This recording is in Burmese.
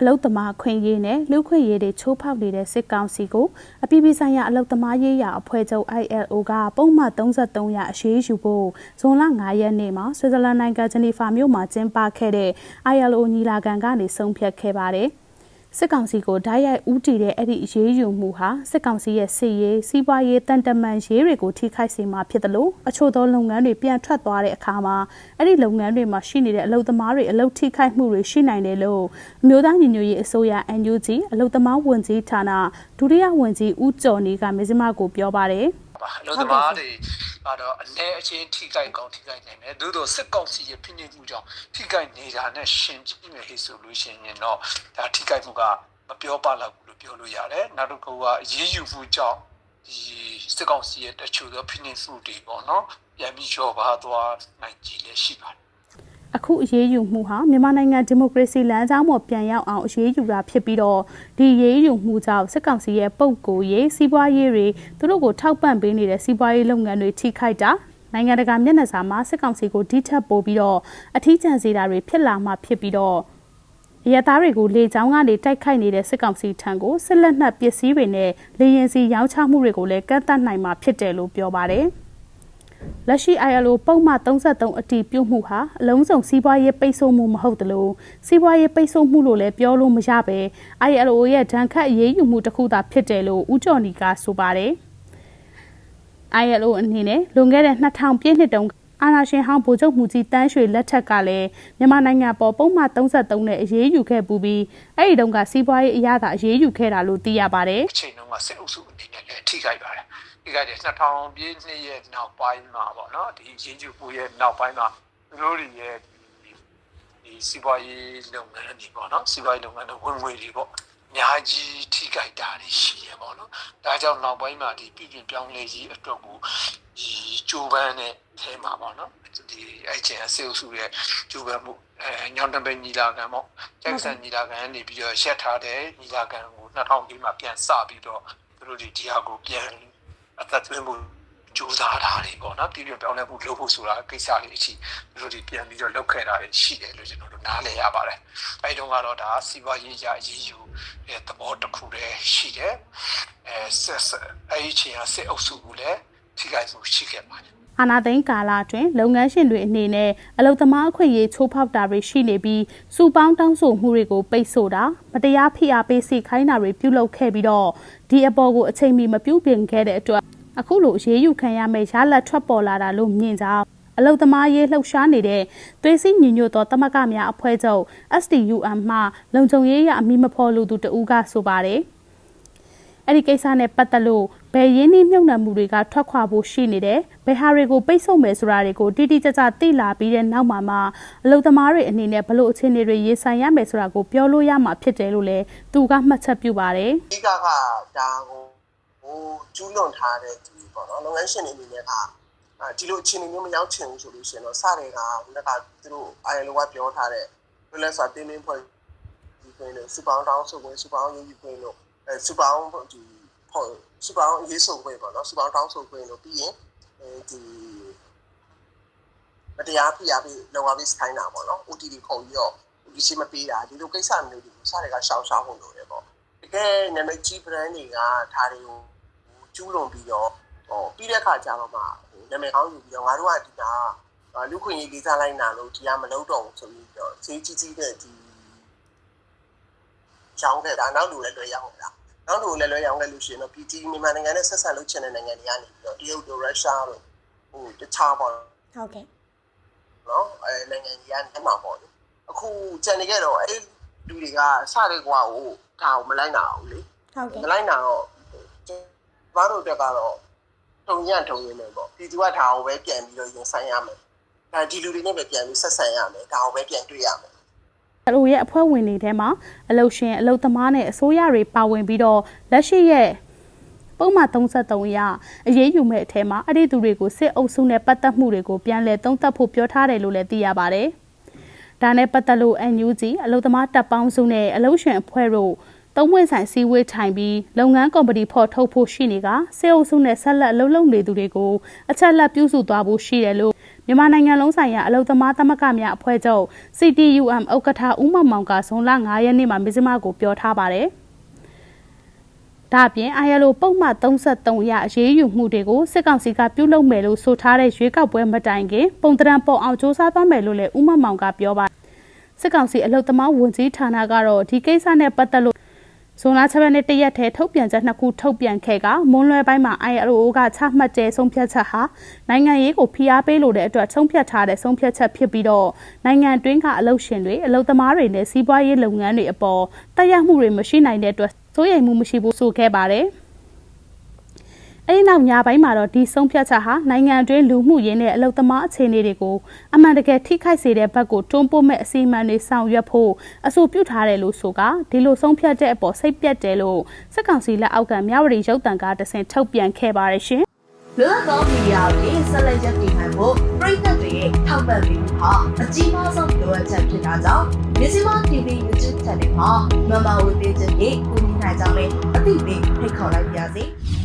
အလုတ်သမားခွင့်ရေးနဲ့လူခွင့်ရေးတွေချိုးဖောက်နေတဲ့စစ်ကောင်စီကိုအပြည်ပြည်ဆိုင်ရာအလုတ်သမားရေးရာအဖွဲ့ချုပ် ILO ကပုံမှန်33ရအရေးယူဖို့ဇွန်လ9ရက်နေ့မှာဆွစ်ဇာလန်နိုင်ငံဂျနီဖာမြို့မှာကျင်းပခဲ့တဲ့ ILO ညီလာခံကနေဆုံးဖြတ်ခဲ့ပါတယ်။ စစ်ကောင်စီကိုဓာတ်ရိုက်ဦးတည်တဲ့အဲ့ဒီအရေးယူမှုဟာစစ်ကောင်စီရဲ့စစ်ရေးစီးပွားရေးတန်တမန်ရေးတွေကိုထိခိုက်စေမှာဖြစ်တယ်လို့အချို့သောလုပ်ငန်းတွေပြန်ထွက်သွားတဲ့အခါမှာအဲ့ဒီလုပ်ငန်းတွေမှာရှိနေတဲ့အလုပ်သမားတွေအလုပ်ထိခိုက်မှုတွေရှိနိုင်တယ်လို့အမျိုးသားညီညွတ်ရေးအစိုးရ NUG အလုပ်သမားဝန်ကြီးဌာနဒုတိယဝန်ကြီးဦးကျော်နေကမဇ္ဈိမကိုပြောပါတယ်။ ပါလူသမားတွေကတော့အ ਨੇ အချင်းထိကြိုက်ကောင်းထိကြိုက်နိုင်တယ်သို့တော့စစ်ကောင်စီရဲ့ဖိနှိပ်မှုကြောင့်ထိကြိုက်နေတာနဲ့ရှင်ကြည့်မယ်ဟိဆိုလို့ရှိရင်တော့ဒါထိကြိုက်မှုကမပြောပါတော့ဘူးလို့ပြောလို့ရတယ်နောက်တစ်ခုကအရေးယူမှုကြောင့်ဒီစစ်ကောင်စီရဲ့တချို့သောဖိနှိပ်မှုတွေပေါ့နော်ပြန်ပြီးကျော်ပါသွားနိုင်ကြည်လည်းရှိပါတယ် အခုအရေးယူမှုဟာမြန်မာနိုင်ငံဒီမိုကရေစီလမ်းကြောင်းပေါ်ပြန်ရောက်အောင်အရေးယူတာဖြစ်ပြီးတော့ဒီအရေးယူမှုကြောင့်စစ်ကောင်စီရဲ့ပုံကိုယ်ရေးစီးပွားရေးတွေသူတို့ကိုထောက်ပံ့ပေးနေတဲ့စီးပွားရေးလုပ်ငန်းတွေထိခိုက်တာနိုင်ငံတကာမျက်နှာစာမှာစစ်ကောင်စီကိုဒီထက်ပိုပြီးတော့အထီးကျန်စေတာတွေဖြစ်လာမှဖြစ်ပြီးတော့ရသားတွေကိုလေကြောင်းကနေတိုက်ခိုက်နေတဲ့စစ်ကောင်စီထံကိုစစ်လက်နက်ပစ္စည်းတွေနဲ့လေရင်စီရောင်းချမှုတွေကိုလည်းကန့်သတ်နိုင်မှာဖြစ်တယ်လို့ပြောပါတယ်။ လက်ရှိ ILO ပုံမှန်33အတီးပြုတ်မှုဟာအလုံးစုံစီးပွားရေးပိတ်ဆို့မှုမဟုတ်တလို့စီးပွားရေးပိတ်ဆို့မှုလို့လည်းပြောလို့မရပဲ ILO ရဲ့ဒဏ်ခတ်အရေးယူမှုတစ်ခုသာဖြစ်တယ်လို့ဦးကျော်နီကဆိုပါတယ်။ ILO အနေနဲ့လွန်ခဲ့တဲ့2000ပြည့်နှစ်တုန်းအာနာရှင်ဟောင်းဗိုလ်ချုပ်မှုကြီးတန်းရွှေလက်ထက်ကလည်းမြန်မာနိုင်ငံပေါ်ပုံမှန်33နဲ့အရေးယူခဲ့ပူပြီးအဲ့ဒီတုန်းကစီးပွားရေးအရသာအရေးယူခဲ့တာလို့သိရပါတယ်အချိန်တုန်းကစစ်အုပ်စုအနေနဲ့လည်းထိခိုက်ပါတယ် ထိခိုက်တယ်2000ပြည့်နှစ်ရဲ့နောက်ပိုင်းမှာပေါ့နော်ဒီရင်းကျူပူရဲ့နောက်ပိုင်းမှာသူတို့တွေရဲ့ဒီဒီစီးပွားရေးလုပ်ငန်းတွေပေါ့နော်စီးပွားရေးလုပ်ငန်းတွေဝင်ငွေတွေပေါ့အများကြီးထိခိုက်တာတွေရှိရပေါ့နော်ဒါကြောင့်နောက်ပိုင်းမှာဒီပြည်ပြင်ပြောင်းလဲရေးအတွက်ကိုဒီကြိုးပမ်းတဲ့အဲမှာပေါ့နော်ဒီအဲ့ချင်းအစေအုပ်စုရဲ့ကြိုးပမ်းမှုအဲညောင်တပည့်ညီလာခံပေါ့ဂျက်ဆန်ညီလာခံနေပြီးတော့ရက်ထားတဲ့ညီလာခံကို2000ပြည့်မှာပြန်စပြီးတော့သူတို့ဒီဒီဟာကိုပြန် အသက်သွင်းဖို့ကြိုးစားတာတွေပေါ့နော်ပြည်ပြပြောင်းလဲမှုလုပ်ဖို့ဆိုတာကိစ္စလေးအထိသူတို့ဒီပြန်ပြီးတော့လုပ်ခဲ့တာတွေရှိတယ်လို့ကျွန်တော်တို့နားလည်ရပါတယ်အဲဒီတော့ကတော့ဒါစီးပွားရေးရအရေးယူတဲ့သဘောတစ်ခုတည်းရှိတယ်အဲဆက်အဲဒီချိန်ကစစ်အုပ်စုကလည်းထိခိုက်မှုရှိခဲ့ပါတယ် အာနာသိန်းကာလအတွင်းလုပ်ငန်းရှင်တွေအနေနဲ့အလုပ်သမားအခွင့်အရေးချိုးဖောက်တာတွေရှိနေပြီးစုပေါင်းတောင်းဆိုမှုတွေကိုပိတ်ဆို့တာမတရားဖိအားပေးစိတ်ခိုင်းတာတွေပြုလုပ်ခဲ့ပြီးတော့ဒီအပေါ်ကိုအချိန်မီမပြုပြင်ခဲ့တဲ့အတွက်အခုလိုအရေးယူခံရမယ့်ရလဒ်ထွက်ပေါ်လာတာလို့မြင်ကြောင်းအလုတ်သမားရေးလှုပ်ရှားနေတဲ့သွေးစည်းညီညွတ်သောတမကများအဖွဲ့ချုပ် STUM မှလုံခြုံရေးရအမိမဖော်လို့သူတဦးကဆိုပါတယ် အဲ့ဒီကိစ္စနဲ့ပတ်သက်လို့ဘယ်ရင်းနှီးမြုပ်နှံမှုတွေကထွက်ခွာဖို့ရှိနေတယ်ဘယ်ဟာတွေကိုပိတ်ဆို့မယ်ဆိုတာတွေကိုတိတိကျကျသိလာပြီးတဲ့နောက်မှာမှအလုသမားတွေအနေနဲ့ဘလို့အခြေအနေတွေရေးဆိုင်ရမယ်ဆိုတာကိုပြောလို့ရမှာဖြစ်တယ်လို့လည်းသူကမှတ်ချက်ပြုပါတယ်အဓိကကဒါကိုဟိုကျူးလွန်ထားတဲ့ဒီပေါ့နော်လုပ်ငန်းရှင်တွေအနေနဲ့ကအဲဒီလိုအခြေအနေမျိုးမရောက်ချင်ဘူးဆိုလို့ရှိရင်တော့စတယ်ကဟိုကသူတို့အိုင်လိုကပြောထားတဲ့ဘယ်လဲဆိုတင်းတင်းဖွဲ့ဒီခွင်းလို့စူပေါင်းတောင်းဆိုခွင့်စူပေါင်းရေးယူခွင့်လို့ အဲစူပေါင်းဒီပေါ့စူပေါင်းရေးဆိုခွင့်ပေါ့နော်စူပေါင်းတောင်းဆိုခွင့်လို့ပြီးရင်အဲဒီမတရားဖိအားပေးလောကပေးဆိုင်တာပေါ့နော် OTD ခုံပြီးတော့ဒီရှိမပေးတာဒီလိုကိစ္စမျိုးတွေကိုစတယ်ကရှောင်ရှားဖို့လိုတယ်ပေါ့တကယ်နာမည်ကြီး brand တွေကဒါတွေကိုကျူးလွန်ပြီးတော့ဟောပြီးတဲ့အခါကျတော့မှဟိုနာမည်ကောင်းယူပြီးတော့ငါတို့ကဒီကလူခွင့်ရေးလေးစားလိုက်နာလို့ဒီကမလုပ်တော့ဘူးဆိုပြီးတော့ဈေးကြီးကြီးတဲ့ဒီ ရောင်းခဲ့တာနောက်လူလည်းလွယ်ရောင်းခဲ့တာနောက်လူလည်းလွယ်ရောင်းခဲ့လို့ရှိရင်တော့ PT မြန်မာနိုင်ငံနဲ့ဆက်ဆံလုပ်ချင်တဲ့နိုင်ငံတွေကနေပြီးတော့တရုတ်တို့ရုရှားတို့ဟိုတခြားပေါ့ဟုတ်ကဲ့နော်အဲနိုင်ငံကြီးကနေမှာပေါ့လေအခုကြံနေခဲ့တော့အဲလူတွေကစတဲ့ကွာဟိုဒါကိုမလိုက်နာဘူးလေဟုတ်ကဲ့မလိုက်နာတော့ဘာလို့တက်ကတော့ထုံညံ့ထုံရင်းနေပေါ့ဒီသူကဒါကိုပဲပြန်ပြီးတော့ရင်ဆိုင်ရမယ်ဒါဒီလူတွေနဲ့ပဲပြန်ပြီးဆက်ဆံရမယ်ဒါကိုပဲပြန်တွေ့ရမယ် အလိုရဲ့အဖွဲ့ဝင်တွေထဲမှာအလုရှင်အလုသမားနဲ့အစိုးရတွေပါဝင်ပြီးတော့လက်ရှိရဲ့ပုံမှန်33ရအရေးယူမဲ့အထက်မှာအဲ့ဒီသူတွေကိုစစ်အုပ်စုနဲ့ပတ်သက်မှုတွေကိုပြန်လည်သုံးသပ်ဖို့ပြောထားတယ်လို့လည်းသိရပါတယ်။ဒါနဲ့ပတ်သက်လို့ NUG အလုသမားတပ်ပေါင်းစုနဲ့အလုရှင်အဖွဲ့တို့သုံးဝင်ဆိုင်စည်းဝေးထိုင်ပြီးလုပ်ငန်းကုမ္ပဏီဖော်ထုတ်ဖို့ရှိနေကစစ်အုပ်စုနဲ့ဆက်လက်အလုပ်လုပ်နေသူတွေကိုအချက်လက်ပြုစုသွားဖို့ရှိတယ်လို့ မြန်မာနိုင်ငံလုံးဆိုင်ရာအလုံသမားသမဂ္ဂများအဖွဲ့ချုပ် CTUM ဥက္ကဋ္ဌဦးမောင်မောင်ကဇွန်လ9ရက်နေ့မှာမစ္စမကိုပြောထားပါတယ်။ဒါ့အပြင် ILO ပုံမှန်33ရအရေးယူမှုတွေကိုစစ်ကောင်စီကပြုလုပ်မယ်လို့ဆိုထားတဲ့ရွေးကောက်ပွဲမတိုင်ခင်ပုံတရံပေါ်အောင်စ조사သွားမယ်လို့လည်းဦးမောင်မောင်ကပြောပါတယ်။စစ်ကောင်စီအလုံသမားဝန်ကြီးဌာနကတော့ဒီကိစ္စနဲ့ပတ်သက်လို့ ဇွန်လ7ရက်နေ့တရက်ထဲထုတ်ပြန်ချက်နှစ်ခုထုတ်ပြန်ခဲ့ကမွန်းလွဲပိုင်းမှာ ILO ကချမှတ်တဲ့ဆုံးဖြတ်ချက်ဟာနိုင်ငံရေးကိုဖိအားပေးလို့တဲ့အတွက်ဆုံးဖြတ်ထားတဲ့ဆုံးဖြတ်ချက်ဖြစ်ပြီးတော့နိုင်ငံတွင်းကအလုပ်ရှင်တွေအလုပ်သမားတွေနဲ့စီးပွားရေးလုပ်ငန်းတွေအပေါ်တက်ရောက်မှုတွေမရှိနိုင်တဲ့အတွက်စိုးရိမ်မှုမရှိဘူးဆိုခဲ့ပါတယ်။ အဲဒီနောက်ညပိုင်းမှာတော့ဒီဆုံးဖြတ်ချက်ဟာနိုင်ငံအတွင်းလူမှုရေးနဲ့အလုပ်သမားအခြေအနေတွေကိုအမှန်တကယ်ထိခိုက်စေတဲ့ဘက်ကိုတွန်းပို့မဲ့အစီအမံတွေဆောင်ရွက်ဖို့အဆိုပြုထားတယ်လို့ဆိုကဒီလိုဆုံးဖြတ်တဲ့အပေါ်စိတ်ပြတ်တယ်လို့စစ်ကောင်စီလက်အောက်ကမြဝတီရုပ်တံကားတဆင်ထုတ်ပြန်ခဲ့ပါတယ်ရှင်။လွတ်လပ်သောမီဒီယာတွေဆက်လက်ရည်တည်နိုင်ဖို့ပြည်သက်တွေရဲ့ထောက်ပံ့ပေးမှုဟာအကြီးမားဆုံးလိုအပ်ချက်ဖြစ်တာကြောင့်မြစီမ TV YouTube Channel မှာမမဝေပေးခြင်းဖြင့်ကူညီနိုင်ကြောင်းလည်းအသိပေးဖိတ်ခေါ်လိုက်ပါရစေ။